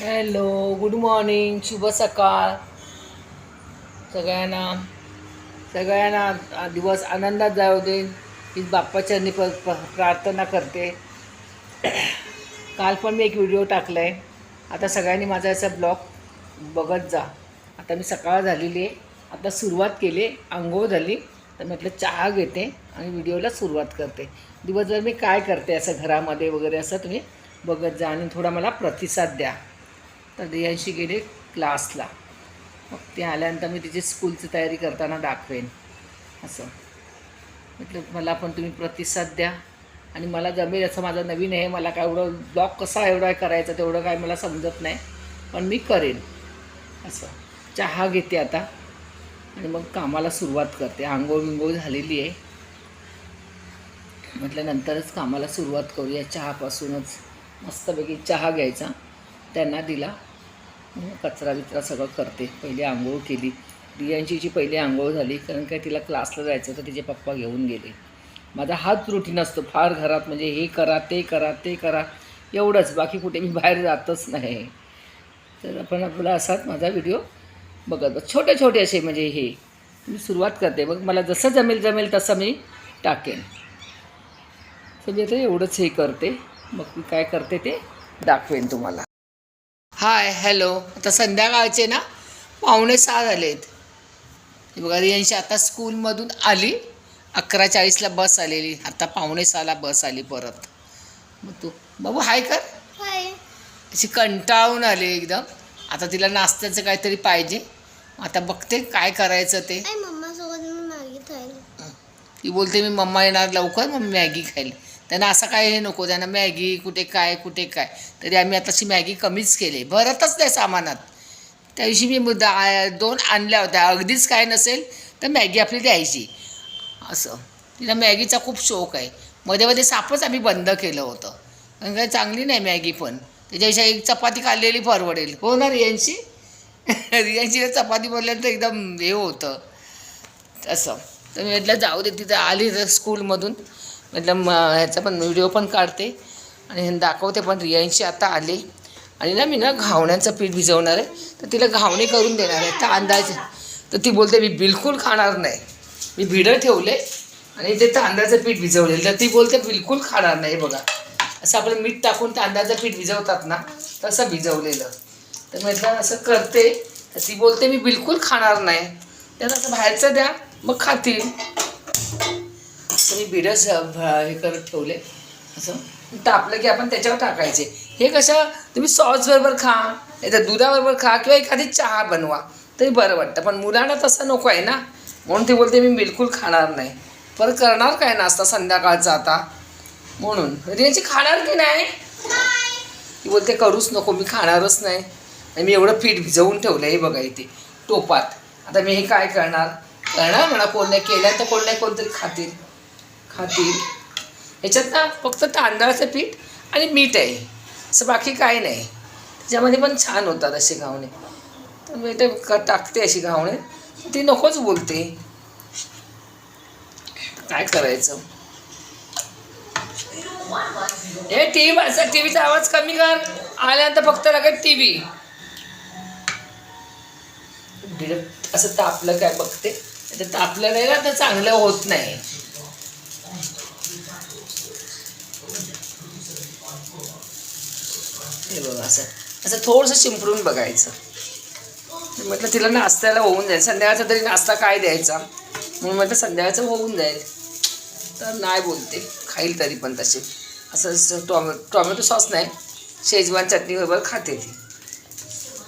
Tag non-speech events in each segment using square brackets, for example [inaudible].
Hello good morning शुभ सकाळ. सगळ्यांना सगळ्यांना दिवस आनंदात जाऊ दे. ही बाप्पाच्यांनी प प- प्रार्थना करते. काल पण मी एक व्हिडिओ टाकला आहे आता सगळ्यांनी माझा याचा ब्लॉग बघत जा. आता मी सकाळ झालेली आहे. आता सुरुवात केली आंघोळ झाली. तर म्हटलं चहा घेते आणि व्हिडिओला सुरुवात करते. दिवसभर मी काय करते असं घरामध्ये वगैरे असं तुम्ही बघत जा आणि थोडा मला प्रतिसाद द्या. तर रियांशी गेले क्लासला. मग ते आल्यानंतर मी तिची स्कूलची तयारी करताना दाखवेन. असं. म्हटलं मला पण तुम्ही प्रतिसाद द्या आणि मला जमेल असं माझं नवीन आहे मला काय एवढं ब्लॉग कसा एवढा करायचा तेवढं काय मला समजत नाही पण मी करेन. असं. चहा घेते आता आणि मग कामाला सुरुवात करते. आंघोळ विंघोळ झालेली आहे. म्हटल्यानंतरच कामाला सुरुवात करूया चहापासूनच. मस्तपैकी चहा घ्यायचा. त्यांना दिला. कचरा बिचरा सगळं करते. पहिले आंघोळ केली. रियांशीची पहिली आंघोळ झाली कारण काय तिला क्लासला जायचं होतं तिचे पप्पा घेऊन गेले. माझा हाच रुटीन असतो. फार घरात म्हणजे हे करा ते करा ते करा. एवढंच. बाकी कुठे मी बाहेर जातच नाही. तर आपण आपला असाच माझा व्हिडिओ बघत बघ छोटे छोटे असे म्हणजे हे. मी सुरुवात करते. मग मला जसं जमेल जमेल तसं मी टाकेन. तर मी आता एवढंच हे करते. मग मी काय करते ते दाखवेन तुम्हाला. Hi hello. आता संध्याकाळचे ना पावणे सहा झालेत. हे बघा रियांशी आता स्कूलमधून आली. अकरा चाळीसला बस आलेली. आता पावणे सहाला बस आली परत. मग तू बाबू हाय कर. हाय. अशी कंटाळून आली एकदम. आता तिला नाश्त्याचं काहीतरी पाहिजे. आता बघते काय करायचं ते. आई मम्मा सोबत मी मॅगी खाईल. ती बोलते मी मम्मा येणार लवकर मग मॅगी खाईल. त्यांना असं काय हे नको त्यांना मॅगी कुठे काय कुठे काय. तरी आम्ही आताशी मॅगी कमीच केली. भरतच नाही सामानात. त्या दिवशी मी दा दोन आणल्या होत्या. अगदीच काय नसेल तर मॅगी आपली द्यायची. असं. तिला मॅगीचा खूप शौक आहे. मध्ये मध्ये सापच आम्ही बंद केलं होतं. कारण काय चांगली नाही मॅगी पण. त्याच्याविषयी एक चपाती खाल्लेली परवडेल. हो ना रियांशी? [laughs] रियांशीला चपाती बोलल्यानंतर एकदम हे होतं. असं. तर मी म्हटलं जाऊ दे तिथं आली तर स्कूलमधून. मतलब ह्याचा पण व्हिडिओ पण काढते आणि दाखवते पण. रियांशी आता आले. आणि ना मी ना घावण्याचं पीठ भिजवणार आहे. तर तिला घावणे करून देणार आहे. तर अंदाज. तर ती बोलते मी बिलकुल खाणार नाही. मी भिडं ठेवले आणि ते तांदळाचं पीठ भिजवलेलं. तर ती बोलते बिलकुल खाणार नाही बघा. असं आपलं मीठ टाकून तांदळाचं पीठ भिजवतात ना तसं भिजवलेलं. तर म्हटलं असं करते. तर ती बोलते मी बिलकुल खाणार नाही. त्यांना असं बाहेरचं द्या मग खातील. तर मी बिडस हे करत ठेवले. असं? तापलं की आपण त्याच्यावर टाकायचे. हे कसं तुम्ही सॉसबरोबर खा नाहीतर दुधाबरोबर खा किंवा एखादी चहा बनवा. तरी बरं वाटतं. पण मुलांना तसं नको आहे ना? म्हणून ते बोलते मी बिलकुल खाणार नाही. परत करणार काय नाश्ता संध्याकाळचा आता म्हणून. म्हणजे रियाची खाणार की नाही? ती बोलते करूच नको. मी खाणारच नाही. आणि मी एवढं पीठ भिजवून ठेवलं हे बघा इथे. टोपात. आता मी हे काय करणार? करणार म्हणा कोण नाही केलं तर कोण नाही कोणतरी खातील. खातील. ह्याच्यात ना फक्त तांदळाचं पीठ आणि मीठ आहे. असं बाकी काही नाही. त्याच्यामध्ये पण छान होतात असे घावणे. तर मी ते टाकते अशी घावणे. ती नकोच बोलते. काय करायचं? हे टी व्ही वाचा टी व्हीचा आवाज कमी कर. आल्यानंतर फक्त लगेच टी व्ही असं तापलं काय बघते? तर तापलं नाही ना तर चांगलं होत नाही. हे बघा असं. असं थोडंसं शिंपडून बघायचं. म्हटलं तिला नाश्त्याला होऊन जाईल. संध्याकाळचा तरी नाश्ता काय द्यायचा? म्हणून म्हटलं संध्याकाळचं होऊन जाईल. तर नाही बोलते. खाईल तरी पण तसे असं असं टॉमॅ टॉमॅटो सॉस नाही. शेजवान चटणीबरोबर खाते ती.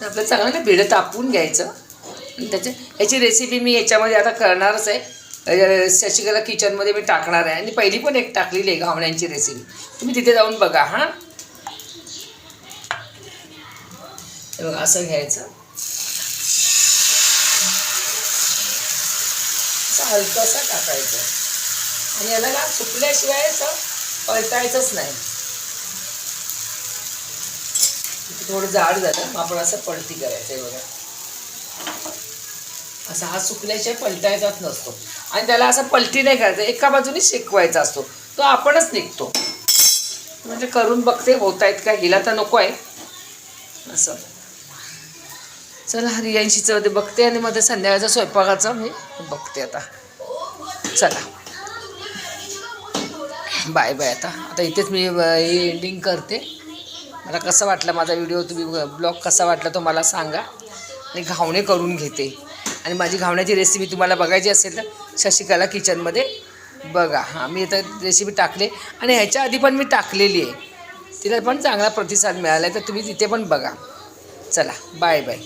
तर आपलं चांगलं ना भिडं तापून घ्यायचं. आणि त्याच्या ह्याची रेसिपी मी याच्यामध्ये आता करणारच आहे. शशिकला किचनमध्ये मी टाकणार आहे. आणि पहिली पण एक टाकलेली आहे घावण्यांची रेसिपी तुम्ही तिथे जाऊन बघा हां? हे बघा असं घ्यायचं. असं हलकंसं टाकायचं. आणि याला ना सुकल्याशिवाय असं पळतायचंच नाही. थोडं जाड झालं मग आपण असं पलटी करायचं आहे बघा. असा हा सुकल्याशिवाय पलटायचाच नसतो. आणि त्याला असं पलटी नाही करायचं एका बाजूने शेकवायचा असतो. तो आपणच निघतो. म्हणजे करून बघते होत आहेत का हिला तर नको आहे. असं. चला रियांशीचं ते बघते आणि मध्ये संध्याकाळचा स्वयंपाकाचं मी बघते आता. चला. Bye bye. आता आता इथेच मी हे एंडिंग करते. मला कसं वाटलं माझा व्हिडिओ तुम्ही ब्लॉग कसा वाटला तो मला सांगा. आणि घावणे करून घेते. आणि माझी घावण्याची रेसिपी तुम्हाला बघायची असेल तर शशिकला किचनमध्ये बघा. हां मी आता रेसिपी टाकले. आणि ह्याच्या आधी पण मी टाकलेली आहे. तिला पण चांगला प्रतिसाद मिळाला आहे तर तुम्ही तिथे पण बघा. चला बाय बाय.